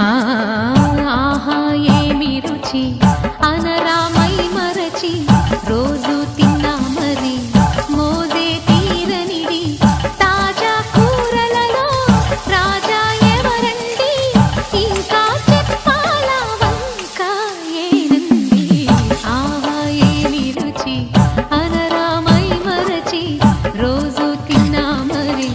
ఆహా ఏమి రుచి? అనరామై మరచి రోజు తిన్నా మరి. మోదే తీరనిది తాజా కూరలలో రాజా ఎవరండి? ఇంకా చెప్పాల వంకాయనండి ఆహా ఏమి రుచి? అనరామై మరచి రోజు తిన్నా మరి.